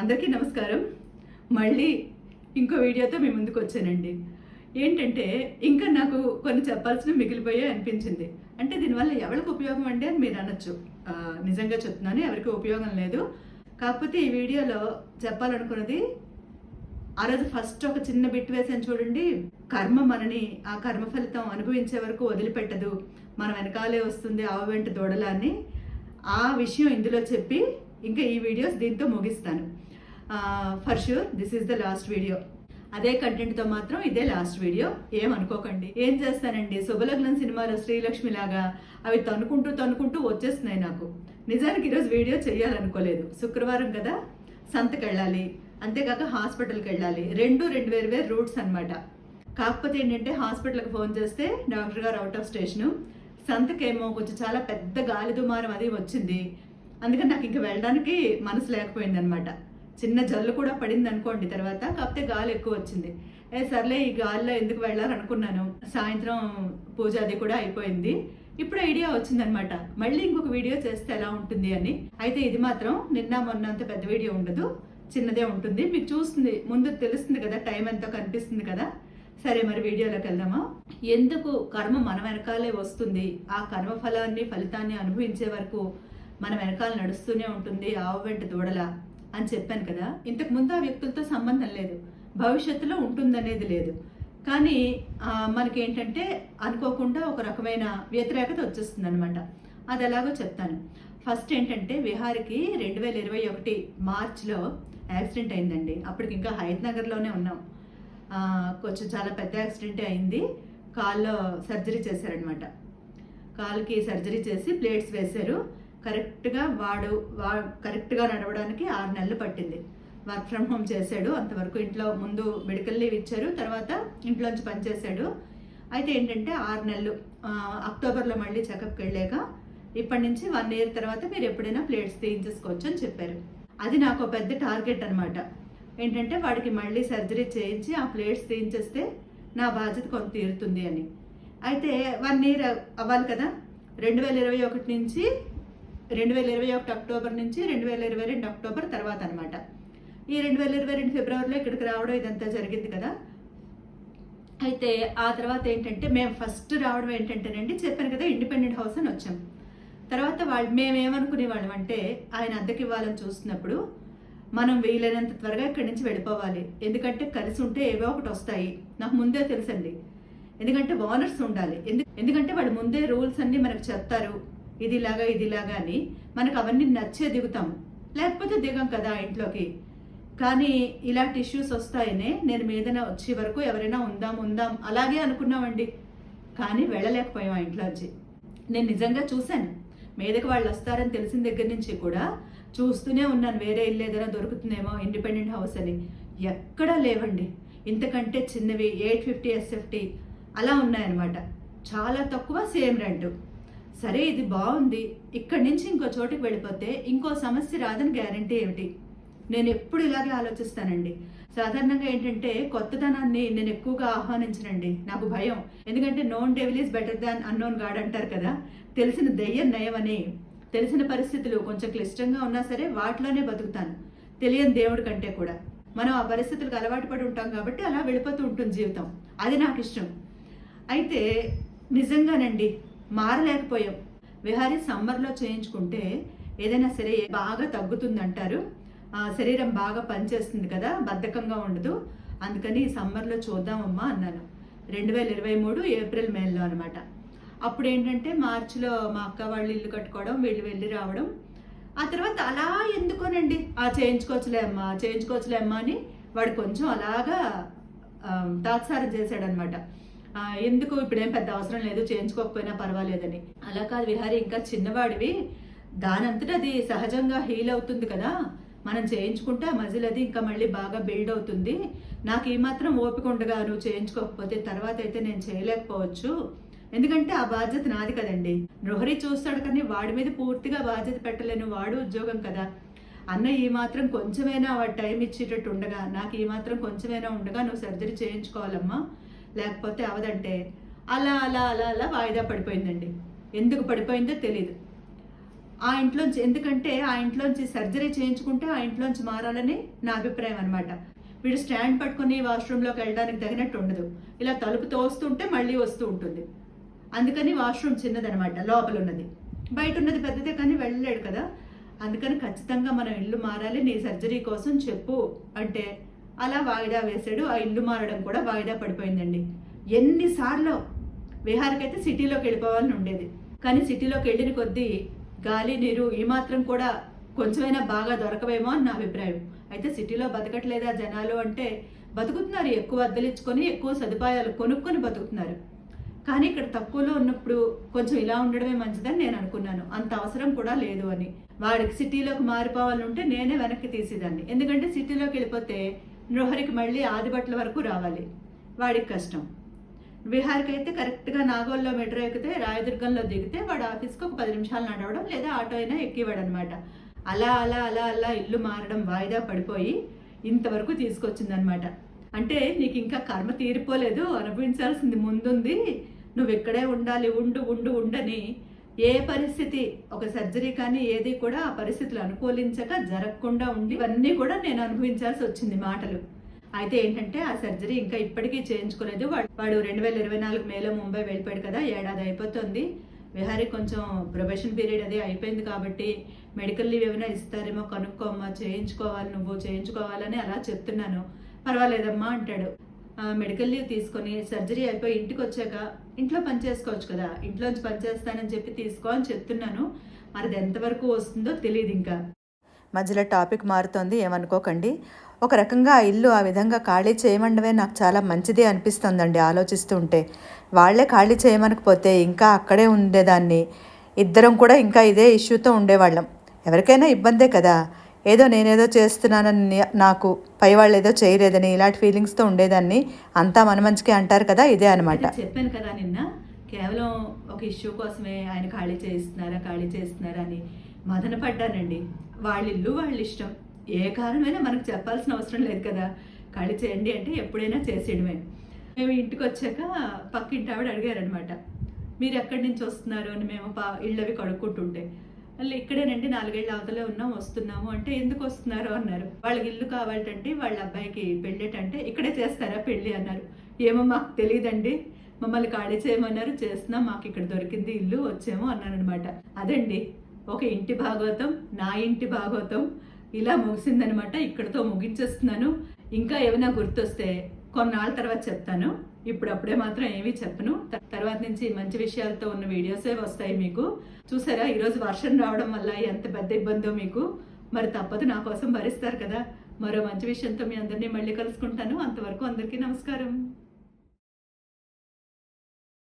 అందరికీ నమస్కారం. మళ్ళీ ఇంకో వీడియోతో మీ ముందుకు వచ్చానండి. ఏంటంటే ఇంకా నాకు కొన్ని చెప్పాల్సినవి మిగిలిపోయాయి అనిపించింది. అంటే దీనివల్ల ఎవరికి ఉపయోగం అండి అని మీరు అనొచ్చు. నిజంగా చెప్తున్నాను ఎవరికి ఉపయోగం లేదు. కాకపోతే ఈ వీడియోలో చెప్పాలనుకున్నది ఆ రోజు ఫస్ట్ ఒక చిన్న బిట్ వేసాను చూడండి. కర్మ మనని ఆ కర్మ ఫలితం అనుభవించే వరకు వదిలిపెట్టదు. మన వెనకాలే వస్తుంది ఆవు వెంట దూడలా అని. ఆ విషయం ఇందులో చెప్పి ఇంకా ఈ వీడియోస్ దీంతో ముగిస్తాను. For sure this is the last video అదే కంటెంట్తో మాత్రం ఇదే లాస్ట్ వీడియో ఏమనుకోకండి ఏం చేస్తానండి? శుభలగ్నం సినిమాలో శ్రీలక్ష్మి లాగా అవి తనుకుంటూ తనుకుంటూ వచ్చేస్తున్నాయి నాకు. నిజానికి ఈరోజు వీడియో చేయాలనుకోలేదు శుక్రవారం కదా సంతకెళ్ళాలి. అంతేకాక హాస్పిటల్కి వెళ్ళాలి. రెండు రెండు వేరు వేరు రూట్స్ అన్నమాట. కాకపోతే ఏంటంటే హాస్పిటల్కి ఫోన్ చేస్తే డాక్టర్ గారు అవుట్ ఆఫ్ స్టేషను సంతకేమో కొంచెం చాలా పెద్ద గాలి దుమారం అది వచ్చింది. అందుకని నాకు ఇంక వెళ్ళడానికి మనసు లేకపోయింది అనమాట చిన్న జల్లు కూడా పడింది అనుకోండి తర్వాత కాకపోతే గాలి ఎక్కువ వచ్చింది. ఏ సర్లే ఈ గాలిలో ఎందుకు వెళ్ళాలనుకున్నాను? సాయంత్రం పూజ అది కూడా అయిపోయింది. ఇప్పుడు ఐడియా వచ్చిందనమాట మళ్ళీ ఇంకొక వీడియో చేస్తే ఎలా ఉంటుంది అని. అయితే ఇది మాత్రం నిన్న మొన్న అంత పెద్ద వీడియో ఉండదు. చిన్నదే ఉంటుంది. మీకు చూస్తుంది ముందు తెలుస్తుంది కదా టైం ఎంతో కనిపిస్తుంది కదా. సరే మరి వీడియోలోకి వెళ్దామా? ఎందుకు కర్మ మన వెనకాలే వస్తుంది? ఆ కర్మ ఫలాన్ని ఫలితాన్ని అనుభవించే వరకు మన వెనకాల నడుస్తూనే ఉంటుంది ఆవు వెంట దూడల అని చెప్పాను కదా. ఇంతకు ముందు ఆ వ్యక్తులతో సంబంధం లేదు. భవిష్యత్తులో ఉంటుందనేది లేదు. కానీ మనకేంటంటే అనుకోకుండా ఒక రకమైన వ్యతిరేకత వచ్చేస్తుంది అనమాట అది ఎలాగో చెప్తాను. ఫస్ట్ ఏంటంటే విహారికి రెండు వేల ఇరవై ఒకటి మార్చ్లో యాక్సిడెంట్ అయిందండి. అప్పటికి ఇంకా హైదనగర్లోనే ఉన్నాం. కొంచెం చాలా పెద్ద యాక్సిడెంటే అయింది. కాల్లో సర్జరీ చేశారనమాట కాలుకి సర్జరీ చేసి ప్లేట్స్ వేశారు. కరెక్ట్గా వాడు వా కరెక్ట్గా నడవడానికి ఆరు నెలలు పట్టింది. వర్క్ ఫ్రమ్ హోమ్ చేశాడు. అంతవరకు ఇంట్లో ముందు మెడికల్ లీవ్ ఇచ్చారు. తర్వాత ఇంట్లోంచి పనిచేశాడు అయితే ఏంటంటే ఆరు నెలలు అక్టోబర్లో మళ్ళీ చెకప్కి వెళ్ళాక ఇప్పటి నుంచి వన్ ఇయర్ తర్వాత మీరు ఎప్పుడైనా ప్లేట్స్ తీయించేసుకోవచ్చు అని చెప్పారు. అది నాకు ఒక పెద్ద టార్గెట్ అనమాట ఏంటంటే వాడికి మళ్ళీ సర్జరీ చేయించి ఆ ప్లేట్స్ తీయించేస్తే నా బాధ్యత కొంత తీరుతుంది అని. అయితే వన్ ఇయర్ అవ్వాలి కదా. రెండు వేల ఇరవై ఒకటి నుంచి రెండు వేల ఇరవై ఒకటి అక్టోబర్ నుంచి రెండు వేల ఇరవై రెండు అక్టోబర్ తర్వాత అనమాట ఈ రెండు వేల ఇరవై రెండు ఫిబ్రవరిలో ఇక్కడికి రావడం ఇదంతా జరిగింది కదా. అయితే ఆ తర్వాత ఏంటంటే మేము ఫస్ట్ రావడం ఏంటంటేనండి చెప్పాను కదా ఇండిపెండెంట్ హౌస్ అని వచ్చాం. తర్వాత వాళ్ళు మేమేమనుకునేవాళ్ళం అంటే ఆయన అద్దెకి ఇవ్వాలని చూస్తున్నప్పుడు మనం వీలైనంత త్వరగా ఇక్కడి నుంచి వెళ్ళిపోవాలి. ఎందుకంటే కలిసి ఉంటే ఏవో ఒకటి వస్తాయి. నాకు ముందే తెలుసండి. ఎందుకంటే ఓనర్స్ ఉండాలి. ఎందు ఎందుకంటే వాళ్ళు ముందే రూల్స్ అన్నీ మనకు చెప్తారు. ఇదిలాగా ఇదిలాగా అని మనకు అవన్నీ నచ్చే దిగుతాం. లేకపోతే దిగం కదా ఆ ఇంట్లోకి. కానీ ఇలాంటి ఇష్యూస్ వస్తాయనే నేను మీదన వచ్చే వరకు ఎవరైనా ఉందాం ఉందాం అలాగే అనుకున్నామండి. కానీ వెళ్ళలేకపోయాం ఆ ఇంట్లోంచి. నేను నిజంగా చూశాను. మీదకి వాళ్ళు వస్తారని తెలిసిన దగ్గర నుంచి కూడా చూస్తూనే ఉన్నాను వేరే ఇల్లు ఏదైనా దొరుకుతుందేమో ఇండిపెండెంట్ హౌస్ అని. ఎక్కడా లేవండి. ఇంతకంటే చిన్నవి ఎయిట్ ఫిఫ్టీ ఎస్ఎఫ్టీ అలా ఉన్నాయన్నమాట. చాలా తక్కువ సేమ్ రెంట్. సరే ఇది బాగుంది. ఇక్కడి నుంచి ఇంకో చోటుకి వెళ్ళిపోతే ఇంకో సమస్య రాదని గ్యారంటీ ఏమిటి? నేను ఎప్పుడు ఇలాగే ఆలోచిస్తానండి. సాధారణంగా ఏంటంటే కొత్తదనాన్ని నేను ఎక్కువగా ఆహ్వానించనండి. నాకు భయం. ఎందుకంటే known devil is better than unknown god అంటారు కదా. తెలిసిన దెయ్యం నయం అని తెలిసిన పరిస్థితులు కొంచెం క్లిష్టంగా ఉన్నా సరే వాటిలోనే బతుకుతాను. తెలియని దేవుడి కంటే కూడా. మనం ఆ పరిస్థితులకు అలవాటు పడి ఉంటాం కాబట్టి అలా వెళ్ళిపోతూ ఉంటుంది జీవితం. అది నాకు ఇష్టం. అయితే నిజంగానండి మారలేకపోయాం. విహారీ సమ్మర్లో చేయించుకుంటే ఏదైనా సరే బాగా తగ్గుతుంది అంటారు శరీరం బాగా పనిచేస్తుంది కదా బద్ధకంగా ఉండదు. అందుకని సమ్మర్లో చూద్దామమ్మా అన్నాను. రెండు వేల ఇరవై మూడు ఏప్రిల్ మేలో అనమాట అప్పుడు ఏంటంటే మార్చిలో మా అక్క వాళ్ళు ఇల్లు కట్టుకోవడం వీళ్ళు వెళ్ళి రావడం. ఆ తర్వాత అలా ఎందుకోనండి? ఆ చేయించుకోవచ్చులే అమ్మా చేయించుకోవచ్చులే అమ్మా అని వాడు కొంచెం అలాగా దాత్సారం తాత్సారం చేశాడనమాట ఎందుకు ఇప్పుడేం పెద్ద అవసరం లేదు చేయించుకోకపోయినా పర్వాలేదని. అలా కాదు విహారీ ఇంకా చిన్నవాడివి. దానంతటా అది సహజంగా హీల్ అవుతుంది కదా. మనం చేయించుకుంటే ఆ మజిల్ అది ఇంకా మళ్ళీ బాగా బిల్డ్ అవుతుంది. నాకు ఏమాత్రం ఓపిక ఉండగా నువ్వు చేయించుకోకపోతే తర్వాత అయితే నేను చేయలేకపోవచ్చు. ఎందుకంటే ఆ బాధ్యత నాది కదండి. రోహరి చూస్తాడు కానీ వాడి మీద పూర్తిగా బాధ్యత పెట్టలేను వాడు ఉద్యోగం కదా. అన్న ఈ మాత్రం కొంచెమైనా వాడు టైం ఇచ్చేటట్టు ఉండగా నాకు ఈ మాత్రం కొంచెమైనా ఉండగా నువ్వు సర్జరీ చేయించుకోవాలమ్మా. లేకపోతే అవదంటే అలా అలా అలా అలా వాయిదా పడిపోయిందండి. ఎందుకు పడిపోయిందో తెలియదు ఆ ఇంట్లోంచి ఎందుకంటే ఆ ఇంట్లోంచి సర్జరీ చేయించుకుంటే ఆ ఇంట్లోంచి మారాలని నా అభిప్రాయం అనమాట వీడు స్టాండ్ పట్టుకొని వాష్రూమ్లోకి వెళ్ళడానికి తగినట్టు ఉండదు. ఇలా తలుపు తోస్తుంటే మళ్ళీ వస్తూ ఉంటుంది. అందుకని వాష్రూమ్ చిన్నదనమాట లోపల ఉన్నది బయట ఉన్నది పెద్దదే కానీ వెళ్ళలేడు కదా. అందుకని ఖచ్చితంగా మనం ఇల్లు మారాలి నీ సర్జరీ కోసం చెప్పు అంటే అలా వాయిదా వేశాడు. ఆ ఇల్లు మారడం కూడా వాయిదా పడిపోయిందండి. ఎన్నిసార్లు? విహారకైతే సిటీలోకి వెళ్ళిపోవాలని ఉండేది. కానీ సిటీలోకి వెళ్ళిన కొద్దీ గాలి నీరు ఏమాత్రం మాత్రం కూడా కొంచెమైనా బాగా దొరకవేమో అని నా అభిప్రాయం. అయితే సిటీలో బతకట్లేదా జనాలు అంటే బతుకుతున్నారు. ఎక్కువ అద్దెలిచ్చుకొని ఎక్కువ సదుపాయాలు కొనుక్కొని బతుకుతున్నారు. కానీ ఇక్కడ తక్కువలో ఉన్నప్పుడు కొంచెం ఇలా ఉండడమే మంచిదని నేను అనుకున్నాను. అంత అవసరం కూడా లేదు అని. వాడికి సిటీలోకి మారిపోవాలంటే నేనే వెనక్కి తీసేదాన్ని. ఎందుకంటే సిటీలోకి వెళ్ళిపోతే నృహరికి మళ్ళీ ఆదిబట్ల వరకు రావాలి. వాడికి కష్టం. బీహార్కి అయితే కరెక్ట్గా నాగోల్లో మెట్రో ఎక్కితే రాయదుర్గంలో దిగితే వాడు ఆఫీస్కి ఒక పది నిమిషాలు నడవడం లేదా ఆటో అయినా ఎక్కివాడు అనమాట అలా అలా అలా అలా ఇల్లు మారడం వాయిదా పడిపోయి ఇంతవరకు తీసుకొచ్చిందనమాట. అంటే నీకు ఇంకా కర్మ తీరిపోలేదు అనుభవించాల్సింది ముందుంది. నువ్వు ఇక్కడే ఉండాలి ఉండు ఉండు ఉండని ఏ పరిస్థితి? ఒక సర్జరీ కానీ ఏది కూడా ఆ పరిస్థితులు అనుకూలించక జరగకుండా ఉండి ఇవన్నీ కూడా నేను అనుభవించాల్సి వచ్చింది మాటలు. అయితే ఏంటంటే ఆ సర్జరీ ఇంకా ఇప్పటికీ చేయించుకోలేదు వాడు. వాడు రెండు వేల ఇరవై నాలుగు మేలో ముంబై వెళ్ళిపోయాడు కదా ఏడాది అయిపోతుంది. విహారీ కొంచెం ప్రొబేషన్ పీరియడ్ అది అయిపోయింది కాబట్టి మెడికల్ లీవ్ ఏమైనా ఇస్తారేమో కనుక్కోమ్మా చేయించుకోవాలి నువ్వు చేయించుకోవాలని అలా చెప్తున్నాను. పర్వాలేదమ్మా అంటాడు. మెడికల్ లీవ్ తీసుకొని సర్జరీ అయిపోయి ఇంటికి వచ్చాక ఇంట్లో పని చేసుకోవచ్చు కదా ఇంట్లోంచి పని చేస్తానని చెప్పి తీసుకో అని చెప్తున్నాను. మరి అది ఎంతవరకు వస్తుందో తెలియదు ఇంకా. మధ్యలో టాపిక్ మారుతోంది ఏమనుకోకండి. ఒక రకంగా ఆ ఇల్లు ఆ విధంగా ఖాళీ చేయమండమే నాకు చాలా మంచిది అనిపిస్తుందండి ఆలోచిస్తుంటే. వాళ్ళే వాళ్ళే ఖాళీ చేయమనకపోతే ఇంకా అక్కడే ఉండేదాన్ని. ఇద్దరం కూడా ఇంకా ఇదే ఇష్యూతో ఉండేవాళ్ళం. ఎవరికైనా ఇబ్బందే కదా. ఏదో నేనేదో చేస్తున్నానని నాకు పై వాళ్ళు ఏదో చేయలేదని ఇలాంటి ఫీలింగ్స్తో ఉండేదాన్ని అంతా మన మంచికి అంటారు కదా ఇదే అనమాట చెప్పాను కదా నిన్న కేవలం ఒక ఇష్యూ కోసమే ఆయన ఖాళీ చేస్తున్నారా ఖాళీ చేస్తున్నారా అని మదన పడ్డానండి వాళ్ళ ఇల్లు వాళ్ళ ఇష్టం ఏ కారణమైనా మనకు చెప్పాల్సిన అవసరం లేదు కదా. ఖాళీ చేయండి అంటే ఎప్పుడైనా చేసేయడమే. మేము ఇంటికి వచ్చాక పక్కింటి ఆవిడ అడిగారనమాట మీరు ఎక్కడి నుంచి వస్తున్నారు? అని మేము పా ఇళ్ళవి కడుక్కుంటుంటే. వాళ్ళు ఇక్కడేనండి నాలుగేళ్ళ అవతలే ఉన్నాం వస్తున్నాము. అంటే ఎందుకు వస్తున్నారు? అన్నారు. వాళ్ళకి ఇల్లు కావాలంటే వాళ్ళ అబ్బాయికి పెళ్ళేటంటే ఇక్కడే చేస్తారా పెళ్ళి? అన్నారు. ఏమో మాకు తెలియదండి మమ్మల్ని ఖాళీ చేయమన్నారు. చేస్తున్నాం మాకు ఇక్కడ దొరికింది ఇల్లు వచ్చాము అన్నారనమాట అనమాట అదండి ఒక ఇంటి భాగవతం నా ఇంటి భాగవతం ఇలా ముగిసిందనమాట. ఇక్కడతో ముగించేస్తున్నాను. ఇంకా ఏమైనా గుర్తొస్తే కొన్నాళ్ళ తర్వాత చెప్తాను. ఇప్పుడు అప్పుడే మాత్రం ఏమీ చెప్పను. త- తర్వాత నుంచి మంచి విషయాలతో ఉన్న వీడియోసే వస్తాయి మీకు. చూసారా? ఈరోజు వర్షం రావడం వల్ల ఎంత పెద్ద ఇబ్బందో మీకు. మరి తప్పదు నా కోసం భరిస్తారు కదా. మరో మంచి విషయంతో మీ అందరినీ మళ్ళీ కలుసుకుంటాను. అంతవరకు అందరికీ నమస్కారం.